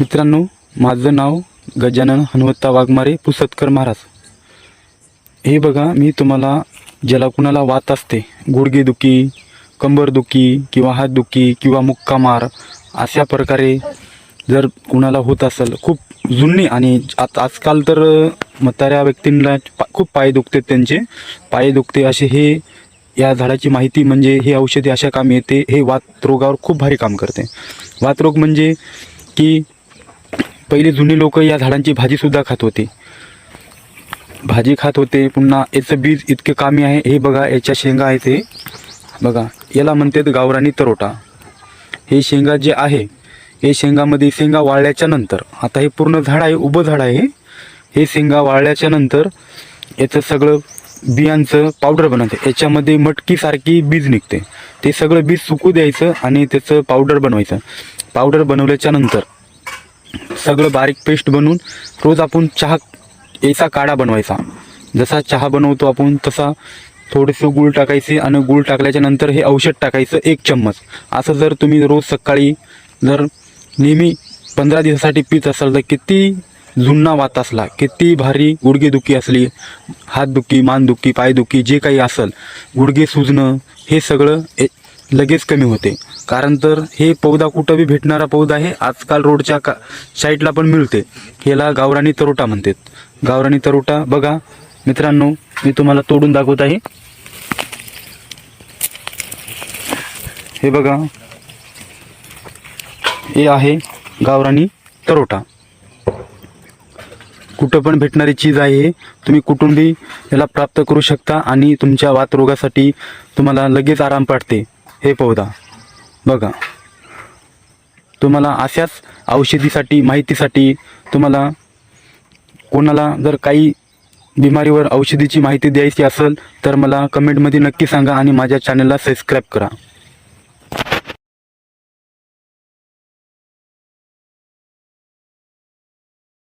मित्रांनो माझं नाव गजानन हनुमत्ता वाघमारे पुसतकर महाराज. हे बघा मी तुम्हाला ज्याला कुणाला वात असते गुडघेदुखी कंबरदुखी किंवा हातदुखी किंवा मुक्का मार अशा प्रकारे जर कुणाला होत असेल खूप जुनी आणि आता आजकाल तर म्हाताऱ्या व्यक्तींना पा- खूप पाय दुखते त्यांचे. पाय दुखते असे हे या झाडाची माहिती म्हणजे हे औषधी अशा कामी येते हे वात रोगावर खूप भारी काम करते. वातरोग म्हणजे की पहिले जुनी लोक या झाडांची भाजीसुद्धा खात होते. भाजी खात होते पुन्हा याचं बीज इतके कामी आहे हे बघा याच्या शेंगा आहे ते बघा याला म्हणतात गावरानी तरोटा. हे शेंगा जे आहे हे शेंगामध्ये शेंगा वाळल्याच्या नंतर आता हे पूर्ण झाड आहे उभं झाड आहे हे. हे शेंगा वाळल्याच्या नंतर याचं सगळं बियांचं पावडर बनवते याच्यामध्ये मटकीसारखी बीज निघते. ते सगळं बीज सुकू द्यायचं आणि त्याचं पावडर बनवायचं. पावडर बनवल्याच्या नंतर सगळं बारीक पेस्ट बनवून रोज आपण चहा याचा काढा बनवायचा. जसा चहा बनवतो आपण तसा थोडेसे गूळ टाकायचे आणि गूळ टाकल्याच्या नंतर हे औषध टाकायचं एक चम्मच. असं जर तुम्ही रोज सकाळी जर नेहमी पंधरा दिवसासाठी पीत असाल तर किती जुन्ना वात असला किती भारी गुडघेदुखी असली हातदुखी मानदुखी पायदुखी जे काही असेल गुडघे सुजणं हे सगळं ए- लगेच कमी होते. कारण तर हे पौधा कुठं बी भेटणारा पौधा आहे आजकाल रोडच्या का साईडला पण मिळते. ह्याला गावरानी तरोटा म्हणतात. गावरानी तरोटा बघा मित्रांनो मी तुम्हाला तोडून दाखवत आहे. हे बघा. हे आहे गावरानी तरोटा. कुठं पण भेटणारी चीज आहे हे तुम्ही कुठून बी याला प्राप्त करू शकता आणि तुमच्या वातरोगासाठी तुम्हाला लगेच आराम पाडते. हे पौधा बघा. तुम्हाला अशाच औषधीसाठी माहितीसाठी तुम्हाला कोणाला जर काही बिमारीवर औषधीची माहिती द्यायची असेल तर मला कमेंटमध्ये नक्की सांगा आणि माझ्या चॅनलला सबस्क्राईब करा.